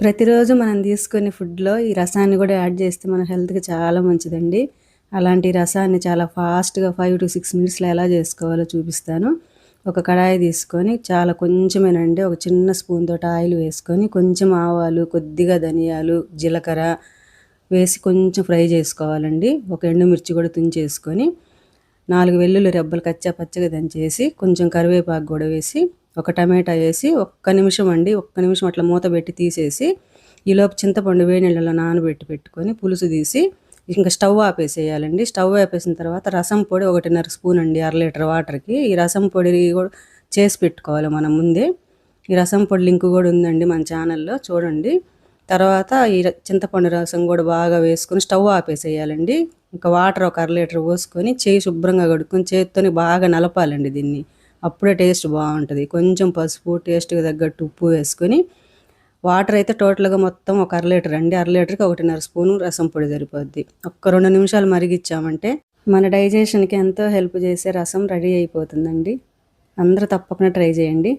ప్రతిరోజు మనం తీసుకునే ఫుడ్లో ఈ రసాన్ని కూడా యాడ్ చేస్తే మన హెల్త్కి చాలా మంచిదండి. అలాంటి రసాన్ని చాలా ఫాస్ట్గా ఫైవ్ టు సిక్స్ మినిట్స్లో ఎలా చేసుకోవాలో చూపిస్తాను. ఒక కడాయి తీసుకొని చాలా కొంచెమేనండి ఒక చిన్న స్పూన్ తోటి ఆయిల్ వేసుకొని కొంచెం ఆవాలు కొద్దిగా ధనియాలు జీలకర్ర వేసి కొంచెం ఫ్రై చేసుకోవాలండి. ఒక ఎండుమిర్చి కూడా తుంచేసుకొని నాలుగు వెల్లుల్లి రెబ్బలు కచ్చా పచ్చగా దంచేసి కొంచెం కరివేపాకు కూడా వేసి ఒక టమాటా వేసి ఒక్క నిమిషం అండి ఒక్క నిమిషం అట్లా మూత పెట్టి తీసేసి ఈలోపు చింతపండు వేడి నీళ్ళలో నానబెట్టి పెట్టుకొని పులుసు తీసి ఇంకా స్టవ్ ఆపేసేయాలండి. స్టవ్ ఆపేసిన తర్వాత రసం పొడి ఒకటిన్నర స్పూన్ అండి అర లీటర్ వాటర్కి. ఈ రసం పొడి కూడా చేసి పెట్టుకోవాలి మనం ముందే. ఈ రసం పొడి లింక్ కూడా ఉందండి మన ఛానల్లో చూడండి. తర్వాత ఈ చింతపండు రసం కూడా బాగా వేసుకొని స్టవ్ ఆపేసేయాలండి. ఇంకా వాటర్ ఒక అర లీటర్ పోసుకొని చేయి శుభ్రంగా కడుక్కొని చేతితోని బాగా నలపాలండి దీన్ని. అప్పుడే టేస్ట్ బాగుంటుంది. కొంచెం పసుపు టేస్ట్కి తగ్గట్టు ఉప్పు వేసుకొని వాటర్ అయితే టోటల్గా మొత్తం ఒక అర లీటర్ అండి అర లీటర్కి ఒకటిన్నర స్పూను రసం పొడి సరిపోద్ది. ఒక్క రెండు నిమిషాలు మరిగిచ్చామంటే మన డైజెషన్కి ఎంతో హెల్ప్ చేసే రసం రెడీ అయిపోతుందండి. అందరూ తప్పకుండా ట్రై చేయండి.